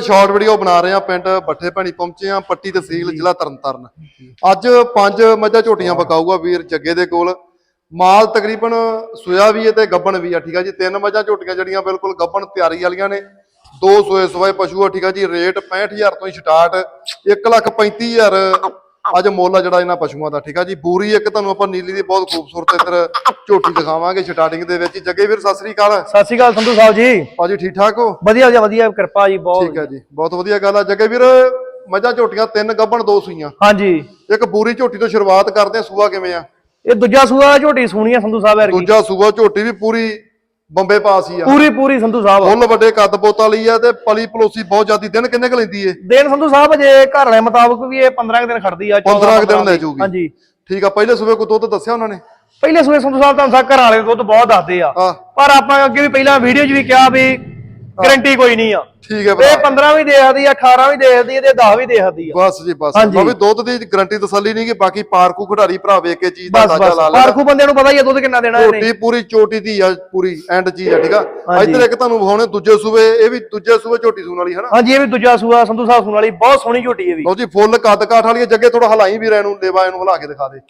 Short video ਬਣਾ ਰਹੇ ਆ ਪਿੰਡ ਬੱਠੇ ਭੈਣੀ ਪਹੁੰਚੇ ਆ ਪੱਟੀ ਤਹਿਸੀਲ ਜ਼ਿਲ੍ਹਾ ਤਰਨਤਾਰਨ। ਅੱਜ ਪੰਜ ਮੱਝਾਂ ਝੋਟੀਆਂ ਬਕਾਊਗਾ ਵੀਰ ਜੱਗੇ ਦੇ ਕੋਲ। ਮਾਲ ਤਕਰੀਬਨ ਸੋਇਆ ਵੀ ਹੈ ਤੇ ਗੱਬਣ ਵੀ ਆ ਠੀਕ ਆ ਜੀ? ਤਿੰਨ ਮੱਝਾਂ ਝੋਟੀਆਂ ਜਿਹੜੀਆਂ ਬਿਲਕੁਲ ਗੱਬਣ ਤਿਆਰੀ ਵਾਲੀਆਂ ਨੇ। ਦੋ ਸੋਏ ਸਵਾਏ ਪਸ਼ੂ ਆ ਠੀਕ ਆ ਜੀ? ਰੇਟ 65000 ਤੋਂ ਹੀ ਸਟਾਰਟ। 135000 ਅੱਜ ਮੁੱਲ ਆ ਜਿਹੜਾ ਇਹਨਾਂ ਪਸ਼ੂਆਂ ਦਾ ਠੀਕ ਆ ਜੀ? ਬੂਰੀ ਇੱਕ ਤੁਹਾਨੂੰ ਆਪਾਂ ਨੀਲੀ ਦੀ ਬਹੁਤ ਖੂਬਸੂਰਤ ਇੱਧਰ ਝੋਟੀ ਦਿਖਾਵਾਂਗੇ ਸਟਾਰਟਿੰਗ ਦੇ ਵਿੱਚ। ਜੱਗੇ ਵੀਰ ਸਤਿ ਸ੍ਰੀ ਅਕਾਲ। ਸਤਿ ਸ਼੍ਰੀ ਅਕਾਲ ਸੰਧੂ ਸਾਹਿਬ ਜੀ। ਭਾਜੀ ਠੀਕ ਠਾਕ ਹੋ? ਵਧੀਆ ਵਧੀਆ ਵਧੀਆ ਕਿਰਪਾ ਜੀ ਬਹੁਤ ਠੀਕ ਹੈ ਜੀ ਬਹੁਤ ਵਧੀਆ ਗੱਲ ਆ। ਜੱਗੇ ਵੀਰ ਮੱਝਾਂ ਝੋਟੀਆਂ ਤਿੰਨ ਗੱਬਣ ਦੋ ਸੂਈਆਂ। ਹਾਂਜੀ। ਇੱਕ ਬੂਰੀ ਝੋਟੀ ਤੋਂ ਸ਼ੁਰੂਆਤ ਕਰਦੇ ਆ ਸੂਆ ਕਿਵੇਂ ਆ? ਇਹ ਦੂਜਾ ਸੂਆ ਝੋਟੀ ਸੋਹਣੀ ਆ ਸੰਧੂ ਸਾਹਿਬ ਵਰਗੀ। ਦੂਜਾ ਸੂਆ ਝੋਟੀ ਵੀ ਪੂਰੀ ਬੰਬੇ ਪਾਸ ਹੀ ਆ। ਪੂਰੀ ਪੂਰੀ ਸੰਧੂ ਸਾਹਿਬ ਫੁੱਲ ਵੱਡੇ ਕੱਦ ਪੋਤਾ ਲਈ ਆ ਤੇ ਪਲੀ ਪਲੋਸੀ ਬਹੁਤ ਜ਼ਿਆਦੀ। ਦਿਨ ਕਿੰਨੇ ਕ ਲੈਂਦੀ ਏ? ਦਿਨ ਸੰਧੂ ਸਾਹਿਬ ਜੇ ਘਰ ਵਾਲੇ ਮੁਤਾਬਕ ਵੀ ਇਹ 15 ਕੁ ਦਿਨ ਖੜਦੀ ਆ 14 15 ਕੁ ਦਿਨ ਲੈ। ਜਾਊਗੀ। ਹਾਂਜੀ। ਠੀਕ ਆ ਪਹਿਲੇ ਸੂਏ ਕੋ ਦੁੱਧ ਦੱਸਿਆ ਉਹਨਾਂ ਨੇ? ਪਹਿਲੇ ਸੂਏ ਸੰਧੂ ਸਾਹਿਬ ਤੁਹਾਨੂੰ ਸਾ ਘਰ ਵਾਲੇ ਦੁੱਧ ਬਹੁਤ ਦੱਸਦੇ ਆ। ਪਰ ਆਪਾਂ ਅੱਗੇ ਵੀ ਪਹਿਲਾਂ ਵੀਡੀਓ 'ਚ ਵੀ ਕਿਹਾ ਵੀ ਗਰੰਟੀ ਕੋਈ ਨਹੀਂ ਆ। ਠੀਕ ਹੈ ਇਹ ਭਰਾ 15 ਵੀ ਦੇਹਦੀ ਆ 18 ਵੀ ਦੇਹਦੀ ਆ ਤੇ 10 ਵੀ ਦੇਹਦੀ ਆ। ਬਸ ਜੀ ਬਸ। ਬਾਬੇ ਦੁੱਧ ਦੀ ਗਰੰਟੀ ਤਸੱਲੀ ਨਹੀਂ ਕਿ ਬਾਕੀ ਪਾਰਕੂ ਖਿਡਾਰੀ ਭਰਾ ਵੇਖ ਕੇ ਚੀਜ਼ ਦਾ ਅੰਦਾਜ਼ਾ ਲਾ ਲੈ ਪਾਰਖੂ ਬੰਦੇ ਨੂੰ ਪਤਾ ਹੀ ਆ ਦੁੱਧ ਕਿੰਨਾ ਦੇਣਾ ਇਹਨੇ। ਝੋਟੀ ਪੂਰੀ ਚੋਟੀ ਦੀ ਆ ਪੂਰੀ ਐਂਡ ਚੀਜ਼ ਆ ਠੀਕ ਆ। ਇੱਧਰ ਇੱਕ ਤੁਹਾਨੂੰ ਵਿਖਾਉਣੇ ਦੂਜੇ ਸੂਏ ਇਹ ਵੀ ਦੂਜੇ ਸੂਏ ਝੋਟੀ ਸੂਣ ਵਾਲੀ ਹਨਾ? ਹਾਂਜੀ ਇਹ ਵੀ ਦੂਜਾ ਸੂਆ ਸੰਧੂ ਸਾਹਿਬ ਸੁਣ ਵਾਲੀ ਬਹੁਤ ਸੋਹਣੀ ਝੋਟੀ ਇਹ ਵੀ। ਲਓ ਜੀ ਫੁੱਲ ਕੱਦ ਕਾਠ ਵਾਲੀ ਜੱਗੇ ਥੋੜਾ ਹਲਾਈ ਵੀ ਰਹਿ ਨੂੰ ਲੇਵਾ ਇਹਨੂੰ ਹਲਾ ਕੇ ਦਿਖਾ ਦੇ।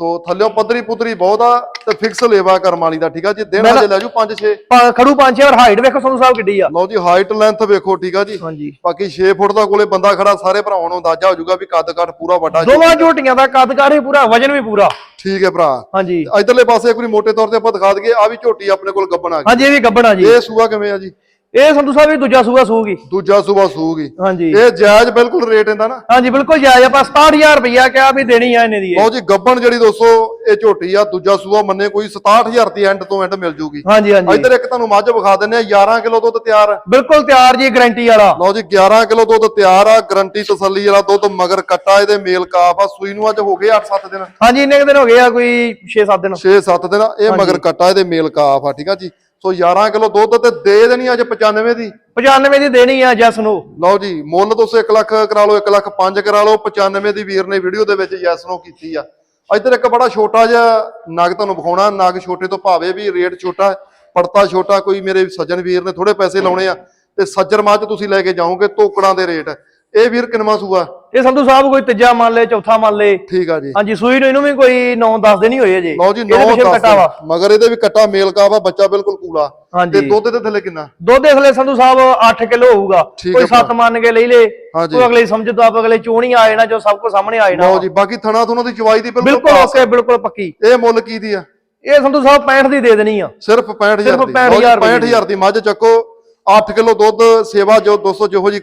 ਸੋ ਥੱਲਿਓਂ ਪੱਧਰੀ ਪੁੱਤਰੀ ਬਹੁਤ ਆ ਤੇ ਫਿਕਸ ਲੇਵਾ ਕਰਮ ਵਾਲੀ ਦਾ ਠੀਕ ਆ ਜੀ? ਦਿਨ ਹਜੇ ਲੈ ਜੂ 5 6 ਪਾ- ਖੜੂ ਪੰਜ ਛੇ ਔਰ ਹਾਈਟ ਵੇਖੋ ਸੰਧੂ ਸਾਹਿਬ ਕਿੱਡੀ ਆ। ਲਓ ਜੀ ਹਾਈਟ ਲੈਂਥ ਵੇਖੋ ਠੀਕ ਆ ਜੀ? ਹਾਂਜੀ। ਬਾਕੀ 6 ਫੁੱਟ ਦਾ ਕੋਲੇ ਬੰਦਾ ਖੜਾ ਸਾਰੇ ਭਰਾਵਾਂ ਨੂੰ ਅੰਦਾਜ਼ਾ ਹੋ ਜਾਊਗਾ ਵੀ ਕੱਦ ਕਾਠ ਪੂਰਾ ਵੱਡਾ ਜੀ। ਦੋਵਾਂ ਝੋਟੀਆਂ ਦਾ ਕੱਦ ਕਾਠ ਵੀ ਪੂਰਾ ਵਜਨ ਵੀ ਪੂਰਾ। ਠੀਕ ਹੈ ਭਰਾ। ਹਾਂਜੀ। ਇਧਰਲੇ ਪਾਸੇ ਵਾਰੀ ਮੋٹے ਤੌਰ ਤੇ ਆਪਾਂ ਦਿਖਾ ਦਈਏ ਆ ਵੀ ਝੋਟੀ ਆਪਣੇ ਕੋਲ ਗੱਬਣ ਆ ਗਈ ਹਾਂਜੀ ਇਹ ਵੀ ਗੱਬਣਾ ਜੀ। ਇਹ ਸੂਆ ਕਿਵੇਂ ਆ ਜੀ? ਇਹ ਸੰਧੂ ਸਾਹਿਬ ਵੀ ਦੂਜਾ ਸੂਆ ਸੂਗੀ। ਦੂਜਾ ਸੂਆ ਸੂਗੀ। ਹਾਂਜੀ। ਇਹ ਜਾਇਜ਼ ਬਿਲਕੁਲ ਰੇਟ ਇਹਦਾ ਨਾ। ਹਾਂਜੀ ਬਿਲਕੁਲ ਜਾਇਜ਼ ਆਪਾਂ 67000 ਰੁਪਇਆ ਕਿਹਾ ਵੀ ਦੇਣੀ ਆ ਇਹਨੇ ਦੀ ਇਹ। ਲਓ ਜੀ ਗੱਬਣ ਜਿਹੜੀ ਦੋਸਤੋ ਇਹ ਝੋਟੀ ਆ ਦੂਜਾ ਸੂਆ ਮੰਨੇ ਕੋਈ 67000 ਦੀ ਐਂਡ ਤੋਂ ਐਂਡ ਮਿਲ ਜੂਗੀ। ਹਾਂਜੀ ਹਾਂਜੀ। ਇਧਰ ਇੱਕ ਤੁਹਾਨੂੰ ਮੱਝ ਵਿਖਾ ਦਿੰਨੇ ਆ 11 ਕਿਲੋ ਦੁੱਧ ਤਿਆਰ। ਬਿਲਕੁਲ ਤਿਆਰ ਜੀ ਗਾਰੰਟੀ ਵਾਲਾ। ਲਓ ਜੀ 11 ਕਿਲੋ ਦੁੱਧ ਤਿਆਰ ਆ ਗਰੰਟੀ ਤਸੱਲੀ ਵਾਲਾ ਦੁੱਧ ਮਗਰ ਕੱਟਾ ਇਹਦੇ ਮੇਲ ਕਾਫ ਆ ਸੂਈ ਨੂੰ ਅੱਜ ਹੋ ਗਏ 8-7 ਦਿਨ। ਹਾਂਜੀ ਇੰਨੇ ਦਿਨ ਹੋ ਗਏ ਆ ਕੋਈ 6-7 ਦਿਨ। 6-7 ਦਿਨ ਇਹ ਮਗਰ ਕੱਟਾ ਇਹਦੇ ਮੇਲ ਕਾਫ ਆ ਠੀਕ ਆ ਜੀ। ਸੋ 11 ਕਿਲੋ ਦੁੱਧ ਤੇ ਦੇ ਦੇਣੀ ਅੱਜ 95 ਦੀ। 95 ਦੀ ਦੇਣੀ ਆ ਜਸ ਨੂੰ। ਲਓ ਜੀ ਮੁੱਲ ਤੁਸੀਂ 1 ਲੱਖ ਕਰਾ ਲਓ 1 ਲੱਖ 5 ਕਰਾ ਲਓ 95 ਦੀ ਵੀਰ ਨੇ ਵੀਡੀਓ ਦੇ ਵਿੱਚ ਯੈਸ ਨੋ ਕੀਤੀ ਆ। ਇੱਧਰ ਇੱਕ ਬੜਾ ਛੋਟਾ ਜਿਹਾ ਨਗ ਤੁਹਾਨੂੰ ਵਿਖਾਉਣਾ ਨਗ ਛੋਟੇ ਤੋਂ ਭਾਵੇਂ ਵੀ ਰੇਟ ਛੋਟਾ ਪੜਤਾ ਛੋਟਾ ਕੋਈ ਮੇਰੇ ਸੱਜਣ ਵੀਰ ਨੇ ਥੋੜੇ ਪੈਸੇ ਲਾਉਣੇ ਆ ਤੇ ਸੱਜਰ ਮੱਝ ਤੁਸੀਂ ਲੈ ਕੇ ਜਾਓਗੇ ਤੋਕੜਾਂ ਦੇ ਰੇਟ ਇਹ ਵੀਰ ਕਿੰਨਵਾਂ ਸੂਆ? ਇਹ ਸੰਧੂ ਸਾਹਿਬ ਕੋਈ ਤੀਜਾ ਮੰਨ ਲੇ ਚੌਥਾ ਮੰਨ ਲੇ। ਠੀਕ ਆ ਜੀ। ਹਾਂਜੀ ਸੂਈ ਨੂੰ ਇਹਨੂੰ ਵੀ ਕੋਈ 9-10 ਦਿਨ ਹੀ ਹੋਏ ਅਜੇ ਲਓ ਜੀ ਇਹਦੇ 9 ਪਿੱਛੇ ਕੱਟਾ ਵਾ। ਮਗਰ ਇਹਦੇ ਵੀ ਕੱਟਾ ਮੇਲ ਕਾਫ ਆ ਬੱਚਾ ਬਿਲਕੁਲ ਕੂਲਾ। ਤੇ ਦੁੱਧ ਦੇ ਥੱਲੇ ਕਿੰਨਾ? ਦੁੱਧ ਦੇਖ ਲੈ ਸੰਧੂ ਸਾਹਿਬ 8 ਕਿਲੋ ਹੋਊਗਾ। ਕੋਈ ਹੈ 7 ਮੰਨ ਕੇ ਲਈ ਲੇ। ਹਾਂਜੀ। ਕੋਈ ਅਗਲੇ ਸਮਝ ਤੋਂ ਆਪ ਅਗਲੇ ਚੋਣੀ ਆ ਜਾਣਾ ਜੋ ਸਭ ਕੁਝ ਸਾਹਮਣੇ ਆ ਜਾਣਾ ਲਓ ਜੀ ਬਾਕੀ ਥਣਾ ਥੁਣਾ ਦੀ ਚਵਾਈ ਦੀ ਬਿਲਕੁਲ ਬਿਲਕੁਲ। ਓਕੇ ਬਿਲਕੁਲ ਪੱਕੀ। ਇਹ ਮੁੱਲ ਕੀ ਦੀ ਆ? ਇਹ ਸੰਧੂ ਸਾਹਿਬ 65 ਦੀ ਦੇ ਦੇਣੀ ਆ। ਸਿਰਫ 65000 ਸਿਰਫ ਦੀ। 65,000 65000 ਦੀ। ਮੱਝ ਚੱਕੋ। 8 ਕਿਲੋ ਦੁੱਧ ਸੇਵਾ ਜੋ 200 ਜਿਹੋ ਜੀ